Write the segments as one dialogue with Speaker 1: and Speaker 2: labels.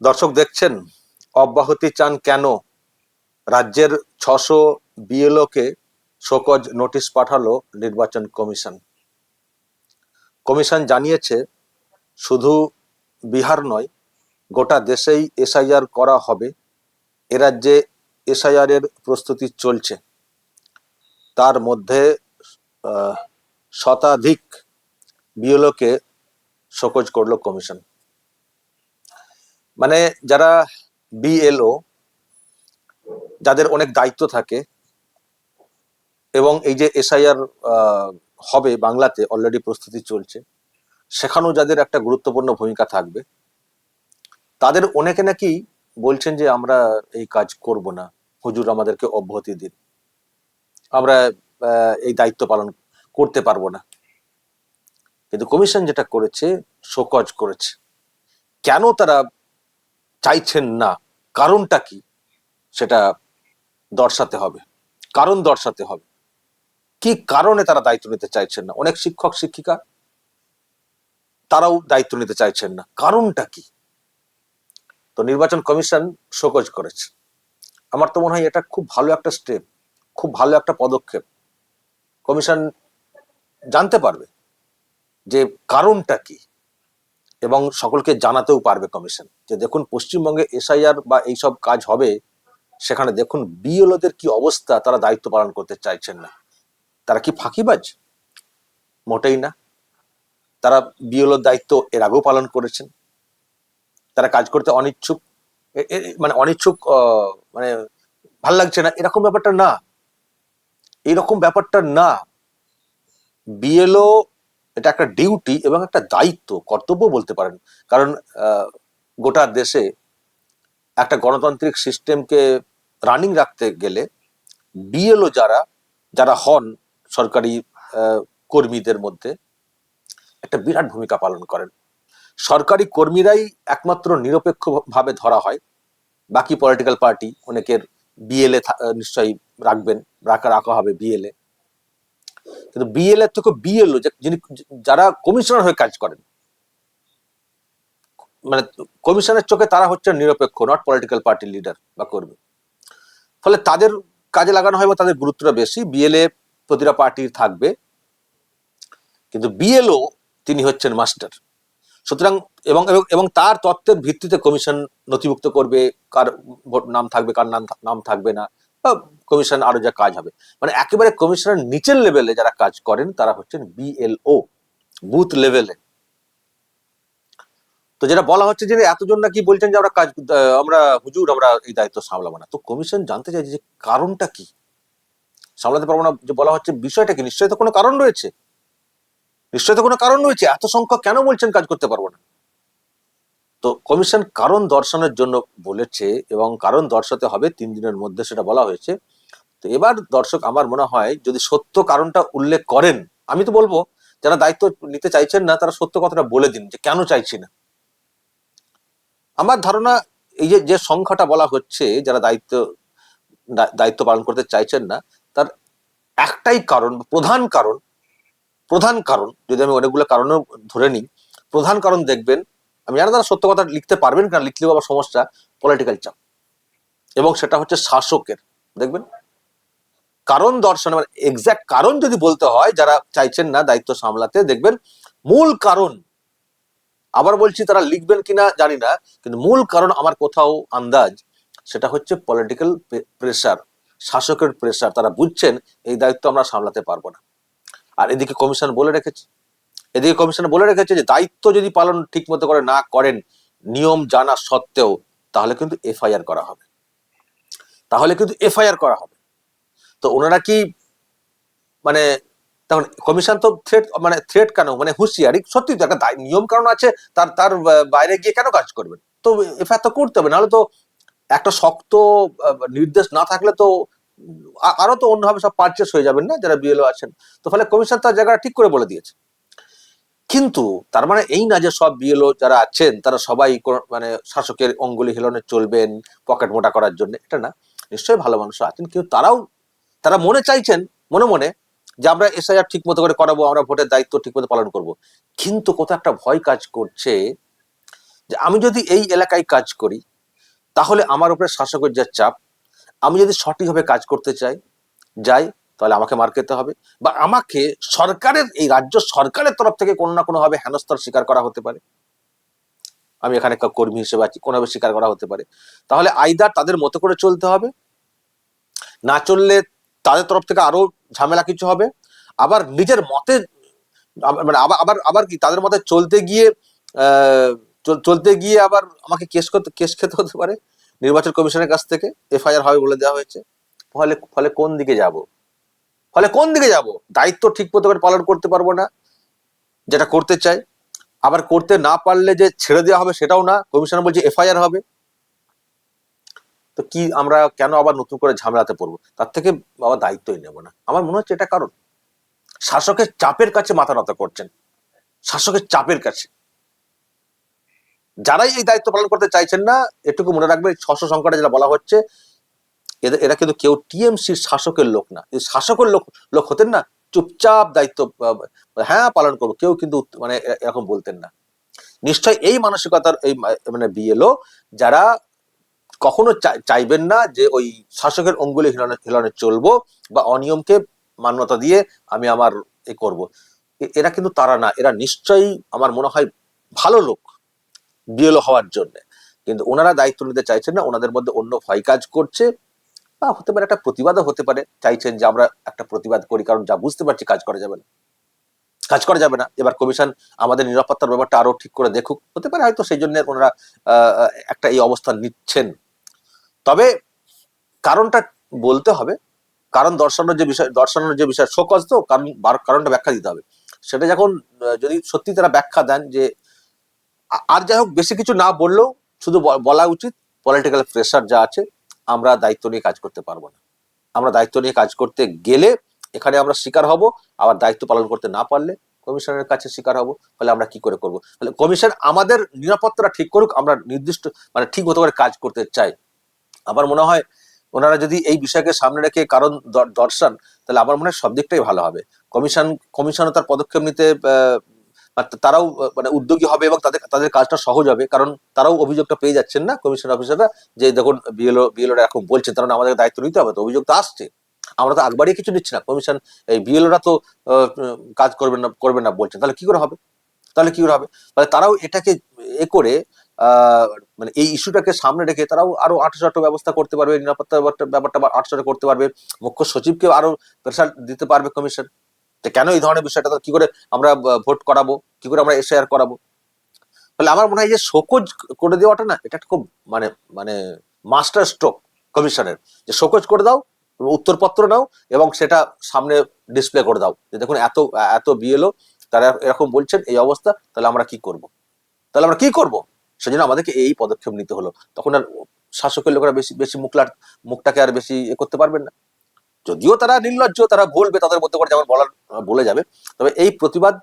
Speaker 1: দর্শক দেখছেন, অব্যাহতি চান কেন? রাজ্যের ছশো বিএলওকে শোকজ নোটিশ পাঠালো নির্বাচন কমিশন। কমিশন জানিয়েছে, শুধু বিহার নয়, গোটা দেশেই এসআইআর করা হবে। এ রাজ্যে এসআইআর এর প্রস্তুতি চলছে। তার মধ্যে শতাধিক বিএলওকে শোকজ করল কমিশন। মানে যারা বিএলও যাদের অনেক দায়িত্ব থাকে, এবং এই যে এসআইআর হবে বাংলাতে অলরেডি প্রস্তুতি চলছে, সেখানেও যাদের একটা গুরুত্বপূর্ণ ভূমিকা থাকবে, তাদের অনেকে নাকি বলছেন যে আমরা এই কাজ করব না, হুজুর আমাদেরকে অব্যাহতি দিন। আমরা এই দায়িত্ব পালন করতে পারব না। কিন্তু কমিশন যেটা করেছে, শোকজ করেছে। কেন তারা চাইছেন না, কারণটা কি? সেটা দর্শাতে হবে। কারণ দর্শাতে হবে। কি কারণে তারা দায়িত্ব নিতে চাইছেন না? অনেক শিক্ষক, শিক্ষিকা, তারাও দায়িত্ব নিতে চাইছেন না। কারণটা কি? তো নির্বাচন কমিশন শোকজ করেছে। আমার তো মনে হয় এটা খুব ভালো একটা স্টেপ খুব ভালো একটা পদক্ষেপ। কমিশন জানতে পারবে যে কারণটা কি। এবং সকলকে জানাতেও পারবে কমিশন যে দেখুন পশ্চিমবঙ্গে এসআইআর বা এইসব কাজ হবে, সেখানে দেখুন বিএলওদের কি অবস্থা, তারা দায়িত্ব পালন করতে চাইছেন না। তারা কি ফাঁকিবাজ? মোটেই না। তারা বিএলওর দায়িত্ব এর আগেও পালন করেছেন। তারা কাজ করতে অনিচ্ছুক। মানে অনিচ্ছুক মানে ভালো লাগছে না। এরকম ব্যাপারটা না। এরকম ব্যাপারটা না। বিএলও এটা একটা ডিউটি এবং একটা দায়িত্ব, কর্তব্য বলতে পারেন। কারণ গোটা দেশে একটা গণতান্ত্রিক সিস্টেমকে রানিং রাখতে গেলে বিএলও যারা যারা হন সরকারি কর্মীদের মধ্যে একটা বিরাট ভূমিকা পালন করেন। সরকারি কর্মীরাই একমাত্র নিরপেক্ষ ভাবে ধরা হয়। বাকি পলিটিক্যাল পার্টি অনেকের বিএলএ নিশ্চয়ই রাখবেন, রাখা রাখা হবে বিএলএ কিন্তু বিএলএ থেকে বিএলও যিনি যারা কমিশনার হয়ে কাজ করেন মানে কমিশনের চোখে তারা হচ্ছে নিরপেক্ষ নট পলিটিক্যাল পার্টি লিডার বা কর্মী। ফলে তাদের কাজে লাগানো হয় বা তাদের গুরুত্বটা বেশি বিএলএ প্রতিটা পার্টির থাকবে, কিন্তু বিএলও তিনি হচ্ছেন মাস্টার সুতরাং এবং, এবং- তার তত্ত্বের ভিত্তিতে কমিশন নথিভুক্ত করবে, কার ভোট নাম থাকবে, কার নাম নাম থাকবে না কমিশন আরও যা কাজ হবে। মানে একেবারে কমিশনের নিচের লেভেলে যারা কাজ করেন, তারা হচ্ছেন বিএলও বুথ লেভেলে তো যেটা বলা হচ্ছে যে এতজন নাকি বলছেন যে আমরা কাজ আমরা হুজুর, আমরা এই দায়িত্ব সামলাবো না। তো কমিশন জানতে চাইছে যে কারণটা কি? সামলাতে পারব না, যে বলা হচ্ছে বিষয়টা কি? নিশ্চয়ই তো কোনো কারণ রয়েছে। নিশ্চয়ই তো কোনো কারণ রয়েছে। এত সংখ্যক কেন বলছেন কাজ করতে পারব না? তো কমিশন কারণ দর্শানোর জন্য বলেছে এবং কারণ দর্শাতে হবে তিন দিনের মধ্যে, সেটা বলা হয়েছে। তো এবার দর্শক, আমার মনে হয় যদি সত্য কারণটা উল্লেখ করেন, আমি তো বলব, যারা দায়িত্ব নিতে চাইছেন না, তারা সত্য কথাটা বলে দিন যে কেন চাইছি না। আমার ধারণা এই যে যে সংখ্যাটা বলা হচ্ছে, যারা দায়িত্ব দায়িত্ব পালন করতে চাইছেন না, তার একটাই কারণ, প্রধান কারণ প্রধান কারণ, যদি আমি অনেকগুলো কারণও ধরে নিই, প্রধান কারণ দেখবেন, আমি জানি তারা সত্য কথা লিখতে পারবেন না লিখলেও আবার সমস্যা পলিটিক্যাল চাপ। এবং সেটা হচ্ছে শাসকের, দেখবেন? কারণ দর্শন মানে এক্সাক্ট কারণ যদি বলতে হয়, যারা চাইছেন না দায়িত্ব সামলাতে, দেখবেন মূল কারণ, আবার বলছি তারা লিখবেন কিনা জানি না, কিন্তু মূল কারণ আমার কোথাও আন্দাজ, সেটা হচ্ছে পলিটিক্যাল প্রেসার শাসকের প্রেসার তারা বুঝছেন এই দায়িত্ব আমরা সামলাতে পারব না। আর এদিকে কমিশন বলে রেখেছে, এদিকে কমিশন বলে রেখেছে যে দায়িত্ব যদি পালন ঠিক মতো করে না করেন, নিয়ম জানা সত্ত্বেও, তাহলে কিন্তু এফআইআর করা হবে। তাহলে কিন্তু এফআইআর করা হবে। তো ওনারা কি মানে তখন কমিশন তো থ্রেট মানে থ্রেট কেন? মানে হুঁশিয়ারি। সত্যি তো একটা নিয়ম কারণ আছে, তার তার বাইরে গিয়ে কেন কাজ করবেন? তো এফআইআর তো করতে হবে, নাহলে তো একটা শক্ত নির্দেশ না থাকলে তো আরও তো অন্যভাবে সব পারচেস হয়ে যাবেন না, যারা বিএলও আছেন। তো ফলে কমিশন তার জায়গাটা ঠিক করে বলে দিয়েছে। কিন্তু তার মানে এই না যে সব বিএলও যারা আছেন, তারা সবাই মানে শাসকের অঙ্গুলি হেলনে চলবেন, পকেট মোটা করার জন্য, এটা না। নিশ্চয়ই ভালো মানুষ আছেন, কিন্তু তারাও তারা মনে চাইছেন, মনে মনে যে আমরা এসআইআর ঠিক মতো করে করাবো, আমরা ভোটের দায়িত্ব ঠিক মতো পালন করব। কিন্তু কোথাও একটা ভয় কাজ করছে যে আমি যদি এই এলাকায় কাজ করি, তাহলে আমার উপরে শাসকের যা চাপ, আমি যদি সঠিকভাবে কাজ করতে চাই, যাই, তাহলে আমাকে মার খেতে হবে বা আমাকে সরকারের, এই রাজ্য সরকারের তরফ থেকে কোনো না কোনোভাবে হেনস্থার স্বীকার করা হতে পারে। আমি এখানে একটা কর্মী হিসেবে আছি, কোনোভাবে স্বীকার করা হতে পারে। তাহলে আইদার তাদের মতো করে চলতে হবে, না চললে তাদের তরফ থেকে আরও ঝামেলা কিছু হবে। আবার নিজের মতে মানে আবার আবার আবার কি, তাদের মতে চলতে গিয়ে চলতে গিয়ে আবার আমাকে কেস করতে, কেস খেতে হতে পারে। নির্বাচন কমিশনের কাছ থেকে এফআইআর হবে বলে দেওয়া হয়েছে। ফলে ফলে কোন দিকে যাব? ফলে কোন দিকে যাব? দায়িত্ব ঠিক মতো করে পালন করতে পারব না, যেটা করতে চাই। আবার করতে না পারলে যে ছেড়ে দেওয়া হবে সেটাও না। কমিশনার বলছে এফআইআর হবে। তো কি আমরা কেন আবার নতুন করে ঝামেলাতে পড়ব? তার থেকে আবার দায়িত্বই নেব না। আমার মনে হচ্ছে এটা কারণ। শাসকের চাপের কাছে মাথা নত করছেন। শাসকের চাপের কাছে। যারাই এই দায়িত্ব পালন করতে চাইছেন না, এটুকু মনে রাখবে ছশো সংকটে যেটা বলা হচ্ছে এদের এরা কিন্তু কেউ টিএমসির শাসকের লোক না। শাসকের লোক লোক হতেন না, চুপচাপ দায়িত্ব হ্যাঁ পালন করব। কেউ কিন্তু মানে এরকম বলতেন না। নিশ্চয় এই মানসিকতার এই মানে বিএলও, যারা কখনো চাই- চাইবেন না যে ওই শাসকের অঙ্গুলি হিলানে হিলানে চলবো বা অনিয়মকে মান্যতা দিয়ে আমি আমার এ করব। এরা কিন্তু তারা না, এরা নিশ্চয়ই আমার মনে হয় ভালো লোক, বিএলও হওয়ার জন্য। কিন্তু ওনারা দায়িত্ব নিতে চাইছেন না, ওনাদের মধ্যে অন্য ভয় কাজ করছে বা হতে পারে একটা প্রতিবাদও হতে পারে। চাইছেন যে আমরা একটা প্রতিবাদ করি, কারণ যা বুঝতে পারছি কাজ করা যাবে না। কাজ করা যাবে না। এবার কমিশন আমাদের নিরাপত্তার ব্যাপারটা আরও ঠিক করে দেখুক। হতে পারে হয়তো সেই জন্য ওনারা একটা এই অবস্থান নিচ্ছেন। তবে কারণটা বলতে হবে, কারণ দর্শানোর যে বিষয়, দর্শানোর যে বিষয় শোকজ তো কারণ কারণটা ব্যাখ্যা দিতে হবে। সেটা যখন যদি সত্যি তারা ব্যাখ্যা দেন যে আর যাই হোক বেশি কিছু না বললেও শুধু বলা উচিত পলিটিক্যাল প্রেশার যা আছে, আমরা দায়িত্ব নিয়ে কাজ করতে পারব না। আমরা দায়িত্ব নিয়ে কাজ করতে গেলে এখানে আমরা শিকার হব, আবার দায়িত্ব পালন করতে না পারলে কমিশনের কাছে শিকার হব, তাহলে আমরা কি করে করব? তাহলে কমিশন আমাদের নিরাপত্তাটা ঠিক করুক, আমরা নির্দিষ্ট মানে ঠিক মতো করে কাজ করতে চাই। আমার মনে হয় ওনারা যদি এই বিষয়কে সামনে রেখে কারণ দর্শন, তাহলে আমার মনে হয় সব দিকটাই ভালো হবে। কমিশন, কমিশনও তার পদক্ষেপ নিতে তারাও মানে উদ্যোগী হবে এবং তাদের তাদের কাজটা সহজ হবে, কারণ তারাও অভিযোগটা পেয়ে যাচ্ছেন না কমিশন অফিসাররা, যে দেখুন বিএলও, বিএলওরা এখন বলছেন তারা আমাদের দায়িত্ব নিতে হবে, তো অভিযোগ তো আসছে। আমরা তো আগবাড়িয়ে কিছু নিচ্ছি না, কমিশন, এই বিএলওরা তো কাজ করবেন না করবেন না বলছেন, তাহলে কি করে হবে? তাহলে কি করে হবে? তাহলে তারাও এটাকে এ করে মানে এই ইস্যুটাকে সামনে রেখে তারাও আরও আঠাশো ব্যবস্থা করতে পারবে, নিরাপত্তা ব্যাপারটা আঠাশো করতে পারবে। মুখ্য সচিবকে আরও প্রেশার দিতে পারবে কমিশন কেন এই ধরনের বিষয়টা? কি করে আমরা ভোট করাবো? কি করে আমরা এসআইআর করাবো? তাহলে আমার মনে হয় যে শোকজ করে দেওয়াটা না, এটা খুব মানে মানে মাস্টার স্ট্রোক কমিশনের যে শোকজ করে দাও, উত্তরপত্র নাও এবং সেটা সামনে ডিসপ্লে করে দাও। যে দেখুন এত এত বিএলও তারা এরকম বলছেন, এই অবস্থা, তাহলে আমরা কি করব? তাহলে আমরা কি করব? সেজন্য আমাদেরকে এই পদক্ষেপ নিতে হলো। তখন আর শাসকের লোকেরা বেশি বেশি মুখলার মুখটাকে আর বেশি এ করতে পারবেন না। যদিও তারা নির্লজ্জ, তারা বলবে, তাদের মধ্যে করে যেমন বলার, বলে যাবে। তবে এই প্রতিবাদ,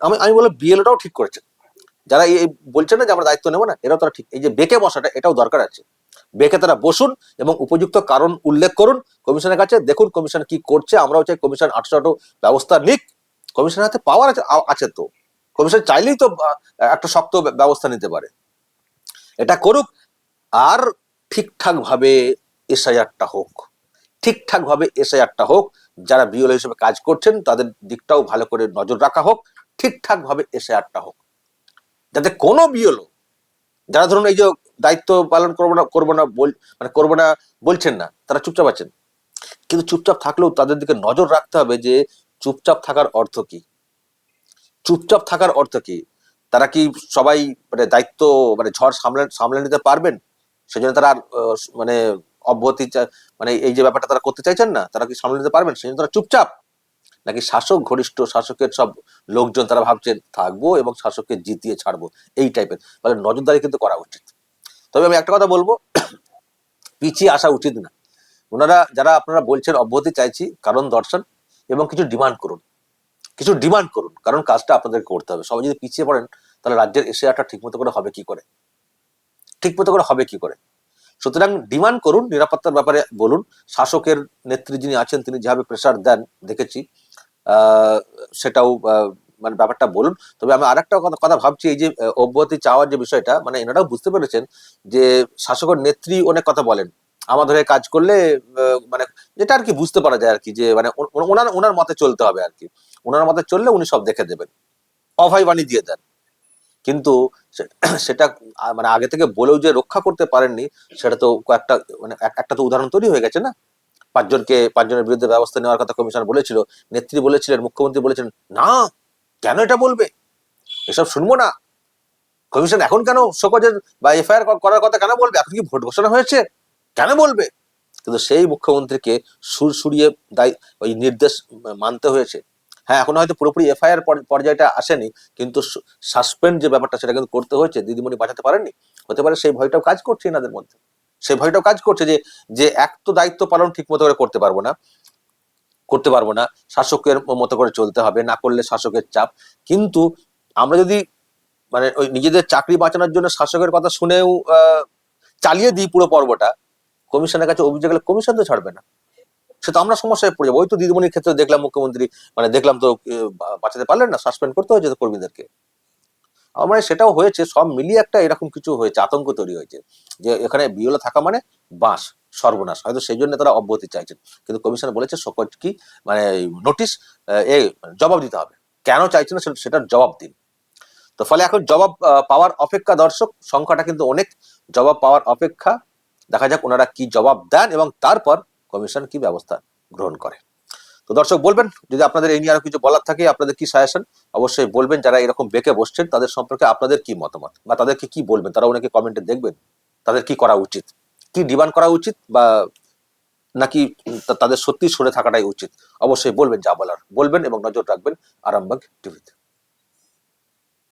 Speaker 1: আমি আমি বলব বিএলওটাও ঠিক করেছে। যারা এই বলছে না যে আমরা দায়িত্ব নেব না, এরাও তারা ঠিক। এই যে বেঁকে বসাটা, এটাও দরকার আছে। বেঁকে তারা বসুন এবং উপযুক্ত কারণ উল্লেখ করুন কমিশনের কাছে, দেখুন কমিশন কি করছে। আমরাও চাই কমিশন আটশো আটো ব্যবস্থা নিক। কমিশনের হাতে পাওয়ার আছে আছে তো। কমিশন চাইলেই তো একটা শক্ত ব্যবস্থা নিতে পারে। এটা করুক, আর ঠিকঠাক ভাবে এসআইআরটা হোক ঠিকঠাক ভাবে এসআইআরটা হোক, যারা বিএল হিসেবে কাজ করছেন, তাদের দিকটাও ভালো করে নজর রাখা হোক ঠিকঠাক ভাবে এসআইআরটা হোক। যাতে কোনো বিএলও যারা ধরুন এই যে দায়িত্ব পালন করব না করব না বল মানে করব না বলছেন না, তারা চুপচাপ আছেন। কিন্তু চুপচাপ থাকলেও তাদের দিকে নজর রাখতে হবে যে চুপচাপ থাকার অর্থ কি? চুপচাপ থাকার অর্থ কি? তারা কি সবাই মানে দায়িত্ব মানে ঝড় সামলে সামলে নিতে পারবেন? সেজন্য তারা মানে অব্যাহতি মানে এই যে ব্যাপারটা তারা করতে চাইছেন না, তারা কি সামলে নিতে পারবেন? সেজন্য তারা চুপচাপ। নাকি শাসক, ঘনিষ্ঠ শাসকের সব লোকজন তারা ভাবছেন, থাকব এবং শাসককে জিতিয়ে ছাড়বো। এই টাইপের। তাহলে নজরদারি কিন্তু করা উচিত। তবে আমি একটা কথা বলব, পিছিয়ে আসা উচিত না। ওনারা, যারা আপনারা বলছেন, অব্যাহতি চাইছি, কারণ দর্শন এবং কিছু ডিমান্ড করুন। কিছু ডিমান্ড করুন, কারণ কাজটা আপনাদের করতে হবে। সবাই যদি পিছিয়ে পড়েন তাহলে রাজ্যের এশিয়াটা ঠিক মতো করে হবে কি করে? ঠিক মতো করে হবে কি করে? সুতরাং ডিমান্ড করুন, নিরাপত্তার ব্যাপারে বলুন। শাসকের নেত্রী যিনি আছেন, তিনি যেভাবে প্রেশার দেন, দেখেছি। সেটাও মানে ব্যাপারটা বলুন। তবে আমি আরেকটা কথা কথা ভাবছি, এই যে অব্যাহতি চাওয়ার যে বিষয়টা মানে এনারাও বুঝতে পেরেছেন যে, শাসকের নেত্রী অনেক কথা বলেন। আমাদের কাজ করলে মানে যেটা আর কি বুঝতে পারা যায় আর কি, যে মানে ওনার ওনার মতে চলতে হবে আর কি। ওনার মতে চললে উনি সব দেখে দেবেন। অভয় বাণী দিয়ে দেন। কিন্তু সেটা মানে আগে থেকে বলেও যে রক্ষা করতে পারেননি, সেটা তো কয়েকটা মানে এক- একটা তো উদাহরণ তৈরি হয়ে গেছে না? পাঁচজনকে, পাঁচজনের বিরুদ্ধে ব্যবস্থা নেওয়ার কথা কমিশন বলেছিল, নেত্রী বলেছিলেন, মুখ্যমন্ত্রী বলেছেন না, কেন এটা বলবে? এসব শুনব না। কমিশন এখন কেন শোকজের বা এফআইআর করার কথা কেন বলবে? এখন কি ভোট ঘোষণা হয়েছে? কেন বলবে? কিন্তু সেই মুখ্যমন্ত্রীকে সুর সুরিয়ে দায়ী, ওই নির্দেশ মানতে হয়েছে। হ্যাঁ এখন হয়তো পুরোপুরি এফআইআর পর্যায়টা আসেনি, কিন্তু সাসপেন্ড যে ব্যাপারটা সেটা কিন্তু করতে হয়েছে, দিদিমণি বাঁচাতে পারেননি। হতে পারে সেই ভয়টাও কাজ করছে এনাদের মধ্যে। সেই ভয়টাও কাজ করছে যে যে এক তো দায়িত্ব পালন ঠিক মতো করে করতে পারব না, করতে পারব না, শাসকের মতো করে চলতে হবে, না করলে শাসকের চাপ। কিন্তু আমরা যদি মানে ওই নিজেদের চাকরি বাঁচানোর জন্য শাসকের কথা শুনেও চালিয়ে দিই পুরো পর্বটা, কমিশনের কাছে অভিযোগ গেলে কমিশন তো ছাড়বে না। সে তো আমরা সমস্যায় পড়ে যাব। ওই তো দিদিমণির ক্ষেত্রে দেখলাম মুখ্যমন্ত্রী মানে দেখলাম তো বাঁচাতে পারলেন না সাসপেন্ড করতে হয়েছে কর্মীদেরকে। আমার মানে সেটাও হয়েছে, সব মিলিয়ে একটা এরকম কিছু হয়েছে, আতঙ্ক তৈরি হয়েছে, যে এখানে বিওলা থাকা মানে বাঁশ, সর্বনাশ। হয়তো সেই জন্য তারা অব্যাহতি চাইছেন। কিন্তু কমিশন বলেছে, সকল কি মানে নোটিশ, এ জবাব দিতে হবে। কেন চাইছে না সেটা- সেটার জবাব দিন। তো ফলে এখন জবাব পাওয়ার অপেক্ষা দর্শক, সংখ্যাটা কিন্তু অনেক। জবাব পাওয়ার অপেক্ষা, দেখা যাক ওনারা কি জবাব দেন এবং তারপর কমিশন কি ব্যবস্থা গ্রহণ করে? তো দর্শক বলবেন, যদি আপনাদের এই নিয়ে আরও কিছু বলার থাকে, আপনাদের কি সাজেশন? অবশ্যই বলবেন, যারা এরকম বেঁকে বসছেন, তাদের সম্পর্কে আপনাদের কি মতামত? বা তাদেরকে কি বলবেন? তারা ওনাকে কমেন্টে দেখবেন, তাদের কি করা উচিত? কি ডিমান্ড করা উচিত? বা নাকি তাদের সত্যি সরে থাকাটাই উচিত? অবশ্যই বলবেন যা বলার। বলবেন এবং নজর রাখবেন আরামবাগ টিভিতে।